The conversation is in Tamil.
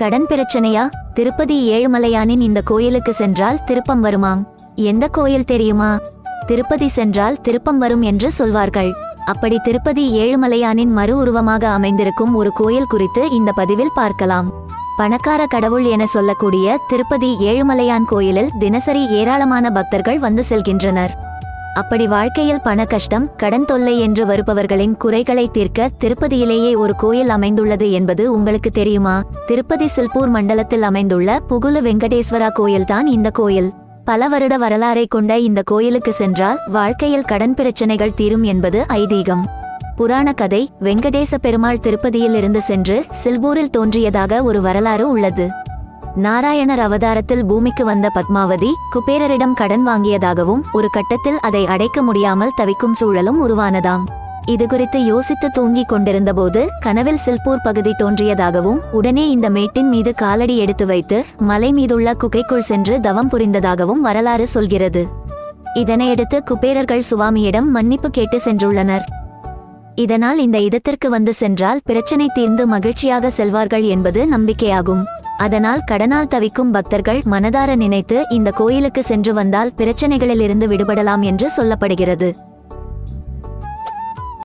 கடன் பிரச்சனையா? திருப்பதி ஏழுமலையானின் இந்த கோயிலுக்கு சென்றால் திருப்பம் வருமாம். எந்த கோயில் தெரியுமா? திருப்பதி சென்றால் திருப்பம் வரும் என்று சொல்வார்கள். அப்படி திருப்பதி ஏழுமலையானின் மறு உருவமாக அமைந்திருக்கும் ஒரு கோயில் குறித்து இந்த பதிவில் பார்க்கலாம். பணக்கார கடவுள் என சொல்லக்கூடிய திருப்பதி ஏழுமலையான் கோயிலில் தினசரி ஏராளமான பக்தர்கள் வந்து செல்கின்றனர். அப்படி வாழ்க்கையில் பண கஷ்டம் கடன் தொல்லை என்று வருபவர்களின் குறைகளை தீர்க்க திருப்பதியிலேயே ஒரு கோயில் அமைந்துள்ளது என்பது உங்களுக்கு தெரியுமா? திருப்பதி சில்பூர் மண்டலத்தில் அமைந்துள்ள புகுலு வெங்கடேஸ்வரா கோயில்தான் இந்த கோயில். பல வருட வரலாறை கொண்ட இந்த கோயிலுக்கு சென்றால் வாழ்க்கையில் கடன் பிரச்சனைகள் தீரும் என்பது ஐதீகம். புராண கதை வெங்கடேச பெருமாள் திருப்பதியில் இருந்து சென்று சில்பூரில் தோன்றியதாக ஒரு வரலாறு உள்ளது. நாராயணர் அவதாரத்தில் பூமிக்கு வந்த பத்மாவதி குபேரரிடம் கடன் வாங்கியதாகவும் ஒரு கட்டத்தில் அதை அடைக்க முடியாமல் தவிக்கும் சூழலும் உருவானதாம். இது குறித்து யோசித்து தூங்கிக் கொண்டிருந்தபோது கனவில் சில்பூர் பகுதி தோன்றியதாகவும் உடனே இந்த மேட்டின் மீது காலடி எடுத்து வைத்து மலை மீதுள்ள குகைக்குள் சென்று தவம் புரிந்ததாகவும் வரலாறு சொல்கிறது. இதனையடுத்து குபேரர்கள் சுவாமியிடம் மன்னிப்பு கேட்டு சென்றுள்ளனர். இதனால் இந்த இடத்திற்கு வந்து சென்றால் பிரச்சனை தீர்ந்து மகிழ்ச்சியாக செல்வார்கள் என்பது நம்பிக்கையாகும். அதனால் கடனால் தவிக்கும் பக்தர்கள் மனதார நினைத்து இந்த கோயிலுக்கு சென்று வந்தால் பிரச்சனைகளிலிருந்து விடுபடலாம் என்று சொல்லப்படுகிறது.